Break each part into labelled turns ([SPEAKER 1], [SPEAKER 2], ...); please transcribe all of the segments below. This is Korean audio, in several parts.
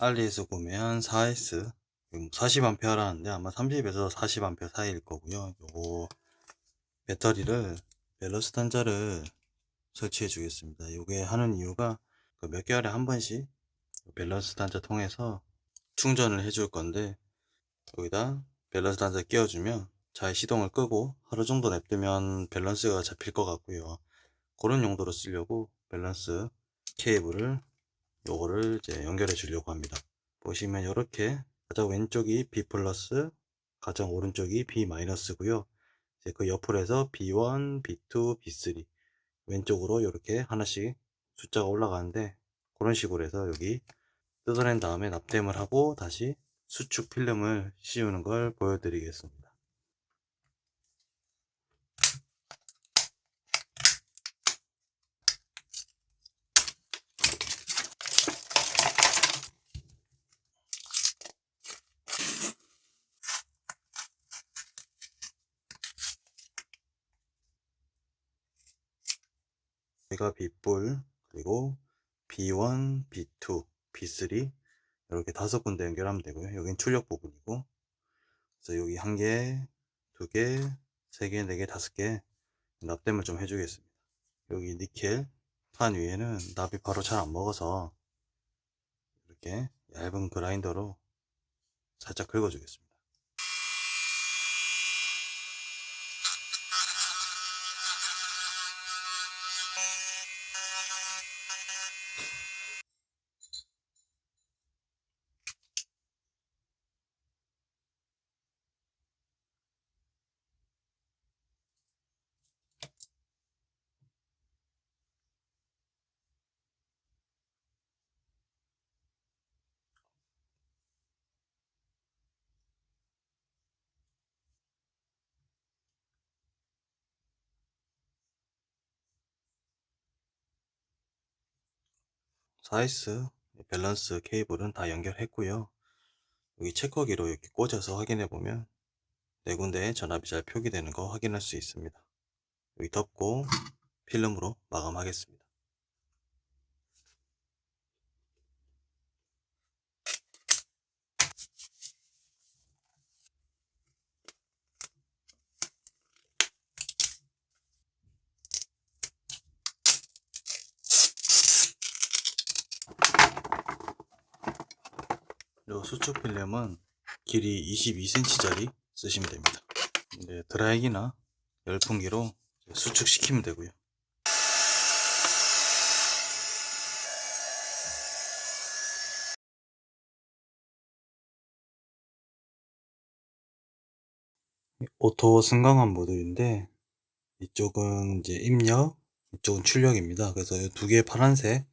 [SPEAKER 1] 알리에서 구매한 4S 40A라는데 아마 30에서 40A 사이일 거고요. 요거 배터리를 밸런스 단자를 설치해 주겠습니다. 요게 하는 이유가 그몇 개월에 한 번씩 밸런스 단자 통해서 충전을 해 줄 건데 여기다 밸런스 단자 끼워주면 잘 시동을 끄고 하루 정도 냅두면 밸런스가 잡힐 것 같고요. 그런 용도로 쓰려고 밸런스 케이블을 요거를 이제 연결해 주려고 합니다. 보시면 이렇게 가장 왼쪽이 B 플러스, 가장 오른쪽이 B 마이너스고요. 이제 그 옆으로 해서 B1, B2, B3 왼쪽으로 이렇게 하나씩 숫자가 올라가는데 그런 식으로 해서 여기 뜯어낸 다음에 납땜을 하고 다시 수축 필름을 씌우는 걸 보여드리겠습니다. 여기가 B 뿔 그리고 B1, B2, B3 이렇게 다섯 군데 연결하면 되고요. 여긴 출력 부분이고 그래서 여기 한 개, 두 개, 세 개, 네 개, 다섯 개 납땜을 좀 해주겠습니다. 여기 니켈 판 위에는 납이 바로 잘 안 먹어서 이렇게 얇은 그라인더로 살짝 긁어주겠습니다. 사이스 밸런스 케이블은 다 연결했고요. 여기 체커기로 이렇게 꽂아서 확인해 보면 네 군데에 전압이 잘 표기되는 거 확인할 수 있습니다. 여기 덮고 필름으로 마감하겠습니다. 요 수축 필름은 길이 22cm짜리 쓰시면 됩니다. 네, 드라이기나 열풍기로 수축시키면 되고요. 오토 승강환 모듈인데 이쪽은 이제 입력, 이쪽은 출력입니다. 그래서 이 두 개의 파란색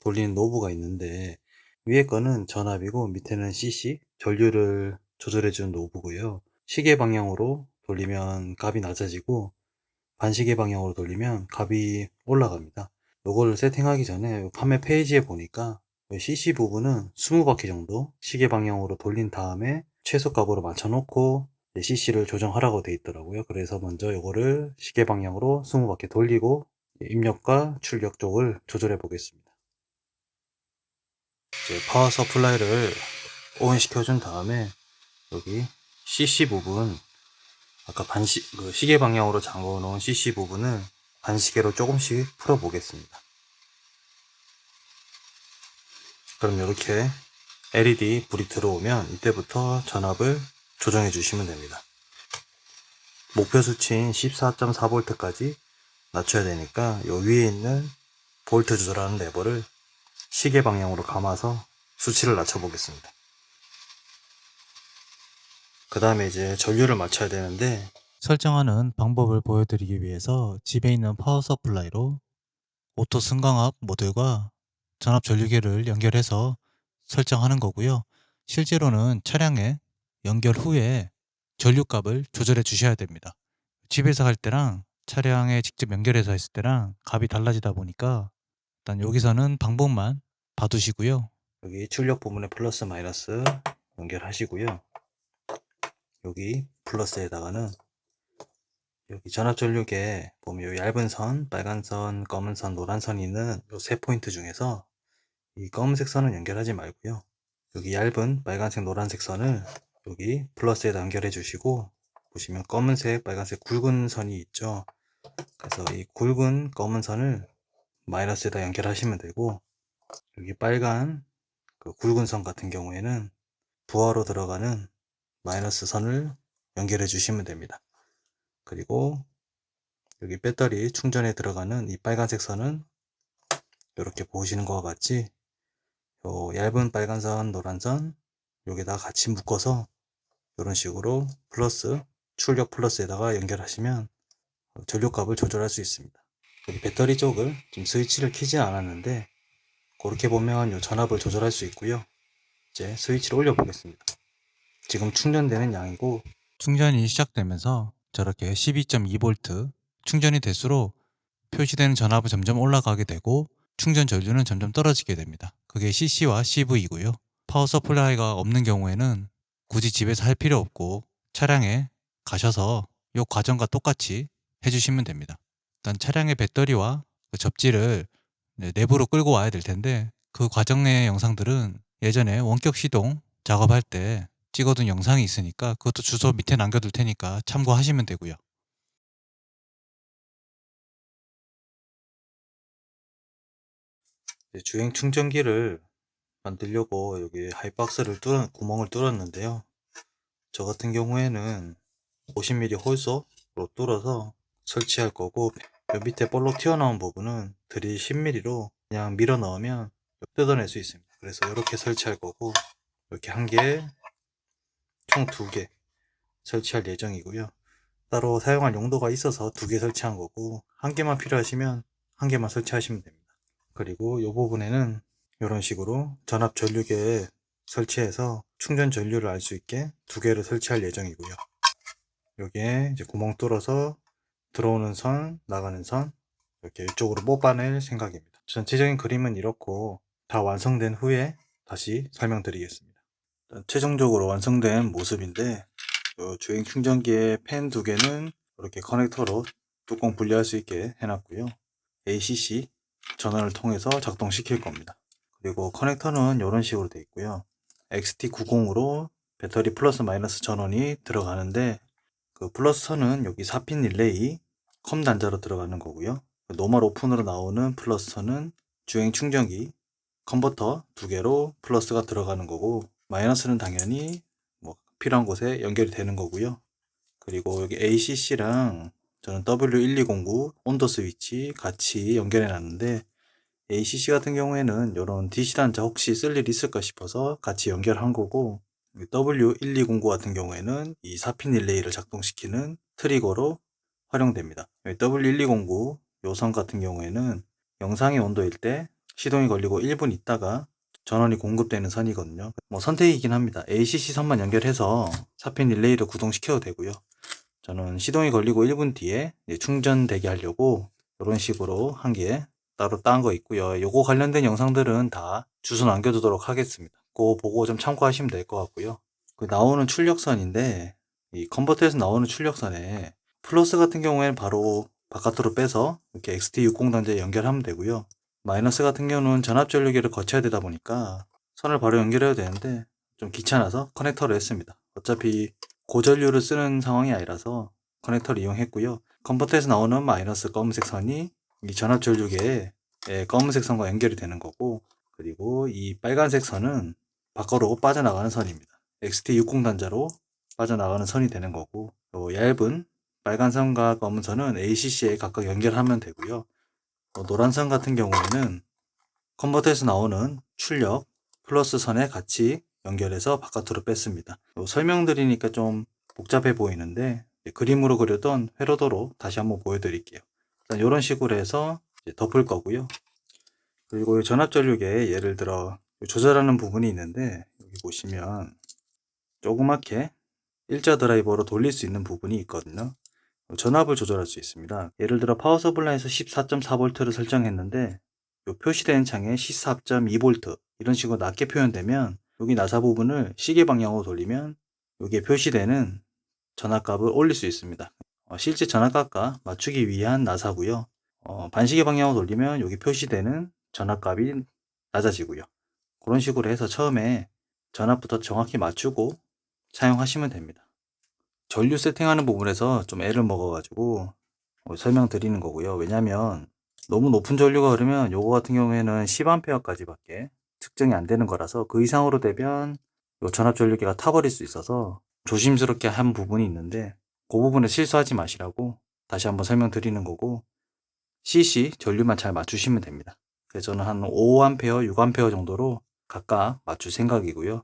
[SPEAKER 1] 돌리는 노브가 있는데 위에 거는 전압이고 밑에는 CC 전류를 조절해 주는 노브고요. 시계 방향으로 돌리면 값이 낮아지고 반시계 방향으로 돌리면 값이 올라갑니다. 요거를 세팅하기 전에 판매 페이지에 보니까 CC 부분은 20바퀴 정도 시계 방향으로 돌린 다음에 최소 값으로 맞춰놓고 CC를 조정하라고 되어 있더라고요. 그래서 먼저 요거를 시계 방향으로 20바퀴 돌리고 입력과 출력 쪽을 조절해 보겠습니다. 이제 파워 서플라이를 온 시켜준 다음에 여기 CC 부분 아까 반시 그 시계 방향으로 잠궈 놓은 CC 부분을 반시계로 조금씩 풀어 보겠습니다. 그럼 이렇게 LED 불이 들어오면 이때부터 전압을 조정해 주시면 됩니다. 목표 수치인 14.4V까지 낮춰야 되니까 요 위에 있는 볼트 조절하는 레버를 시계 방향으로 감아서 수치를 낮춰 보겠습니다. 그 다음에 이제 전류를 맞춰야 되는데 설정하는 방법을 보여드리기 위해서 집에 있는 파워 서플라이로 오토 승강압 모듈과 전압 전류계를 연결해서 설정하는 거고요. 실제로는 차량에 연결 후에 전류값을 조절해 주셔야 됩니다. 집에서 할 때랑 차량에 직접 연결해서 했을 때랑 값이 달라지다 보니까 일단 여기서는 방법만 봐두시고요. 여기 출력 부분에 플러스 마이너스 연결하시고요. 여기 플러스에다가는 여기 전압 전류계 보면 요 얇은 선, 빨간 선, 검은 선, 노란 선이 있는 요세 포인트 중에서 이 검은색 선은 연결하지 말고요. 여기 얇은 빨간색 노란색 선을 여기 플러스에다 연결해 주시고 보시면 검은색 빨간색 굵은 선이 있죠 그래서 이 굵은 검은 선을 마이너스에다 연결하시면 되고 여기 빨간 그 굵은 선 같은 경우에는 부하로 들어가는 마이너스 선을 연결해 주시면 됩니다 그리고 여기 배터리 충전에 들어가는 이 빨간색 선은 이렇게 보시는 것과 같이 요 얇은 빨간 선, 노란 선 여기다 같이 묶어서 이런 식으로 플러스 출력 플러스에다가 연결하시면 전력값을 조절할 수 있습니다. 여기 배터리 쪽을 지금 스위치를 키지 않았는데 그렇게 보면 요 전압을 조절할 수 있고요. 이제 스위치를 올려 보겠습니다. 지금 충전되는 양이고 충전이 시작되면서 저렇게 12.2V 충전이 될수록 표시되는 전압은 점점 올라가게 되고 충전 전류는 점점 떨어지게 됩니다. 그게 CC와 CV이고요. 파워 서플라이가 없는 경우에는 굳이 집에서 할 필요 없고 차량에 가셔서 이 과정과 똑같이 해주시면 됩니다. 일단 차량의 배터리와 그 접지를 네, 내부로 끌고 와야 될 텐데 그 과정의 영상들은 예전에 원격 시동 작업할 때 찍어둔 영상이 있으니까 그것도 주소 밑에 남겨둘 테니까 참고하시면 되고요. 주행 충전기를 만들려고 여기 하이박스를 뚫어 구멍을 뚫었는데요. 저 같은 경우에는 50mm 홀소로 뚫어서 설치할 거고 요 밑에 볼록 튀어나온 부분은 드릴 10mm로 그냥 밀어 넣으면 뜯어낼 수 있습니다. 그래서 이렇게 설치할 거고 이렇게 한 개, 총 두 개 설치할 예정이고요. 따로 사용할 용도가 있어서 두 개 설치한 거고 한 개만 필요하시면 한 개만 설치하시면 됩니다. 그리고 이 부분에는 이런 식으로 전압 전류계에 설치해서 충전 전류를 알 수 있게 두 개를 설치할 예정이고요. 여기에 이제 구멍 뚫어서 들어오는 선, 나가는 선 이렇게 이쪽으로 뽑아낼 생각입니다. 전체적인 그림은 이렇고 다 완성된 후에 다시 설명드리겠습니다. 최종적으로 완성된 모습인데 주행 충전기의 펜 두 개는 이렇게 커넥터로 뚜껑 분리할 수 있게 해놨고요. ACC 전원을 통해서 작동시킬 겁니다. 그리고 커넥터는 이런 식으로 되어 있고요. XT90으로 배터리 플러스 마이너스 전원이 들어가는데 그 플러스 선은 여기 4핀 릴레이 컴 단자로 들어가는 거고요. 노멀 오픈으로 나오는 플러스 선은 주행 충전기 컨버터 두 개로 플러스가 들어가는 거고 마이너스는 당연히 뭐 필요한 곳에 연결이 되는 거고요. 그리고 여기 ACC랑 저는 W1209 온도 스위치 같이 연결해 놨는데 ACC 같은 경우에는 이런 DC 단자 혹시 쓸 일 있을까 싶어서 같이 연결한 거고 W1209 같은 경우에는 이 4핀 릴레이를 작동시키는 트리거로 활용됩니다. W1209 요선 같은 경우에는 영상의 온도일 때 시동이 걸리고 1분 있다가 전원이 공급되는 선이거든요. 뭐 선택이긴 합니다. ACC 선만 연결해서 4핀 릴레이를 구동시켜도 되고요. 저는 시동이 걸리고 1분 뒤에 충전되게 하려고 이런 식으로 한 개 따로 딴 거 있고요. 요거 관련된 영상들은 다 주소 남겨두도록 하겠습니다. 그거 보고 좀 참고하시면 될 것 같고요. 그 나오는 출력선인데 이 컨버터에서 나오는 출력선에 플러스 같은 경우에는 바로 바깥으로 빼서 이렇게 XT60 단자에 연결하면 되고요. 마이너스 같은 경우는 전압 전류기를 거쳐야 되다 보니까 선을 바로 연결해야 되는데 좀 귀찮아서 커넥터를 했습니다. 어차피 고전류를 쓰는 상황이 아니라서 커넥터를 이용했고요. 컨버터에서 나오는 마이너스 검은색 선이 이 전압 전류계에 검은색 선과 연결이 되는 거고 그리고 이 빨간색 선은 밖으로 빠져나가는 선입니다. XT60 단자로 빠져나가는 선이 되는 거고 또 얇은 빨간 선과 검은 선은 ACC에 각각 연결하면 되고요. 노란 선 같은 경우에는 컨버터에서 나오는 출력 플러스 선에 같이 연결해서 바깥으로 뺐습니다. 설명드리니까 좀 복잡해 보이는데 그림으로 그려던 회로도로 다시 한번 보여드릴게요. 이런 식으로 해서 덮을 거고요. 그리고 전압 전류계 예를 들어 조절하는 부분이 있는데 여기 보시면 조그맣게 일자 드라이버로 돌릴 수 있는 부분이 있거든요. 전압을 조절할 수 있습니다. 예를 들어 파워 서플라이에서 14.4V를 설정했는데 요 표시된 창에 14.2V 이런 식으로 낮게 표현되면 여기 나사 부분을 시계 방향으로 돌리면 여기에 표시되는 전압값을 올릴 수 있습니다. 어, 실제 전압값과 맞추기 위한 나사고요. 어, 반시계 방향으로 돌리면 여기 표시되는 전압값이 낮아지고요. 그런 식으로 해서 처음에 전압부터 정확히 맞추고 사용하시면 됩니다. 전류 세팅하는 부분에서 좀 애를 먹어가지고 어, 설명드리는 거고요. 왜냐면 너무 높은 전류가 흐르면 요거 같은 경우에는 10A까지 밖에 측정이 안 되는 거라서 그 이상으로 되면 요 전압 전류기가 타버릴 수 있어서 조심스럽게 한 부분이 있는데 그 부분에 실수하지 마시라고 다시 한번 설명드리는 거고 CC 전류만 잘 맞추시면 됩니다. 그래서 저는 한 5A, 6A 정도로 각각 맞출 생각이고요.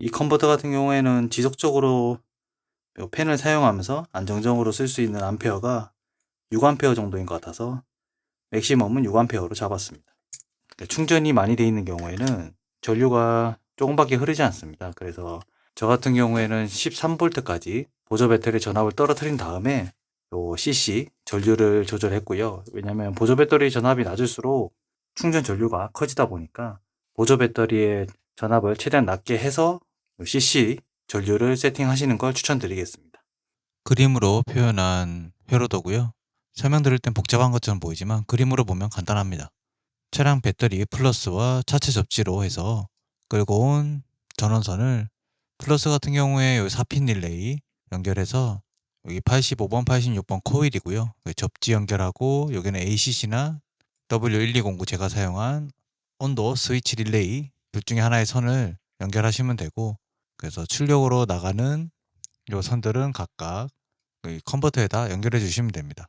[SPEAKER 1] 이 컨버터 같은 경우에는 지속적으로 요 펜을 사용하면서 안정적으로 쓸 수 있는 암페어가 6A 정도인 것 같아서 맥시멈은 6A로 잡았습니다. 충전이 많이 돼 있는 경우에는 전류가 조금밖에 흐르지 않습니다. 그래서 저 같은 경우에는 13V까지 보조 배터리 전압을 떨어뜨린 다음에 요 CC 전류를 조절했고요. 왜냐면 보조 배터리 전압이 낮을수록 충전 전류가 커지다 보니까 보조 배터리의 전압을 최대한 낮게 해서 요 CC 전류를 세팅하시는 걸 추천드리겠습니다.
[SPEAKER 2] 그림으로 표현한 회로도고요. 설명 드릴 땐 복잡한 것처럼 보이지만 그림으로 보면 간단합니다. 차량 배터리 플러스와 차체 접지로 해서 끌고 온 전원선을 플러스 같은 경우에 여기 4핀 릴레이 연결해서 여기 85번, 86번 코일이고요. 접지 연결하고 여기는 ACC나 W1209 제가 사용한 온도 스위치 릴레이 둘 중에 하나의 선을 연결하시면 되고 그래서 출력으로 나가는 요 선들은 각각 이 컨버터에다 연결해 주시면 됩니다.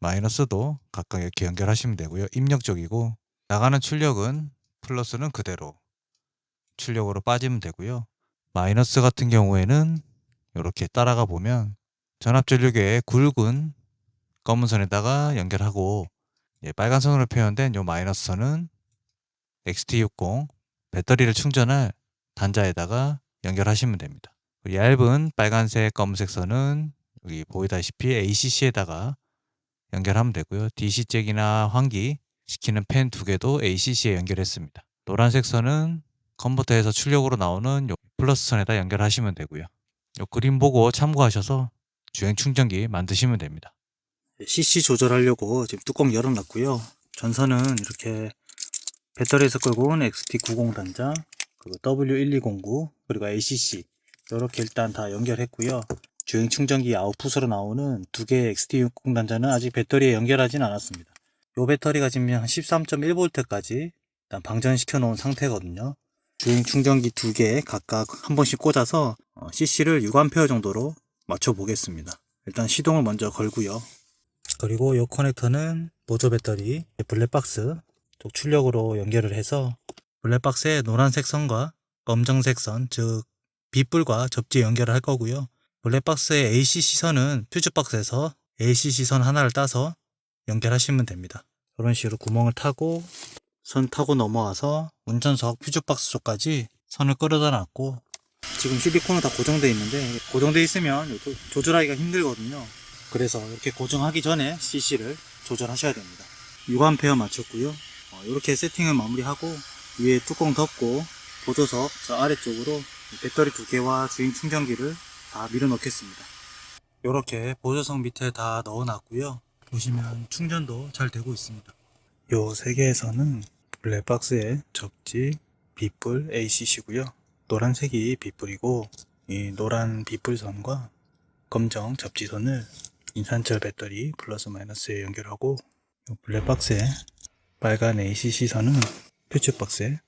[SPEAKER 2] 마이너스도 각각 이렇게 연결하시면 되고요. 입력 쪽이고 나가는 출력은 플러스는 그대로 출력으로 빠지면 되고요. 마이너스 같은 경우에는 이렇게 따라가 보면 전압 전류계의 굵은 검은 선에다가 연결하고 예, 빨간 선으로 표현된 요 마이너스 선은 XT60 배터리를 충전할 단자에다가 연결하시면 됩니다. 그 얇은 빨간색 검은색 선은 여기 보이다시피 ACC에다가 연결하면 되고요. DC잭이나 환기 시키는 펜 두 개도 ACC에 연결했습니다. 노란색 선은 컨버터에서 출력으로 나오는 요 플러스 선에다 연결하시면 되고요. 요 그림 보고 참고하셔서 주행 충전기 만드시면 됩니다.
[SPEAKER 1] CC 조절하려고 지금 뚜껑 열어놨고요. 전선은 이렇게 배터리에서 끌고 온 XT90 단자, 그리고 W1209, 그리고 ACC 이렇게 일단 다 연결했고요. 주행 충전기 아웃풋으로 나오는 두 개의 XT60 단자는 아직 배터리에 연결하진 않았습니다. 이 배터리가 지금 한 13.1V까지 일단 방전시켜 놓은 상태거든요. 주행 충전기 두 개 각각 한 번씩 꽂아서 CC를 6A 정도로 맞춰 보겠습니다. 일단 시동을 먼저 걸고요. 그리고 이 커넥터는 보조 배터리 블랙박스 쪽 출력으로 연결을 해서 블랙박스에 노란색 선과 검정색 선, 즉 빗불과 접지 연결을 할 거고요. 블랙박스의 ACC 선은 퓨즈박스에서 ACC 선 하나를 따서 연결하시면 됩니다. 이런 식으로 구멍을 타고 선 타고 넘어와서 운전석 퓨즈박스 쪽까지 선을 끌어다 놨고 지금 실리콘은 다 고정되어 있는데 고정되어 있으면 조절하기가 힘들거든요. 그래서 이렇게 고정하기 전에 CC를 조절하셔야 됩니다. 6A 맞췄고요. 이렇게 세팅을 마무리하고 위에 뚜껑 덮고 보조석 저 아래쪽으로 배터리 두 개와 주행 충전기를 다 밀어 넣겠습니다. 이렇게 보조석 밑에 다 넣어 놨고요. 보시면 충전도 잘 되고 있습니다. 요 세 개에서는 블랙박스에 접지, 빗불, ACC고요. 노란색이 빗불이고 이 노란 빗불선과 검정 접지선을 인산철 배터리 플러스 마이너스에 연결하고 요 블랙박스에 빨간 ACC 선은 퓨즈박스에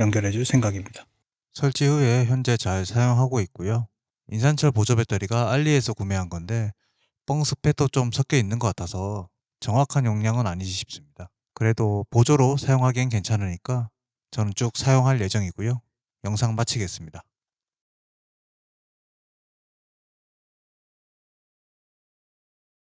[SPEAKER 1] 연결해 줄 생각입니다.
[SPEAKER 2] 설치 후에 현재 잘 사용하고 있고요. 인산철 보조 배터리가 알리에서 구매한 건데 뻥 스펙도 좀 섞여 있는 것 같아서 정확한 용량은 아니지 싶습니다. 그래도 보조로 사용하기엔 괜찮으니까 저는 쭉 사용할 예정이고요. 영상 마치겠습니다.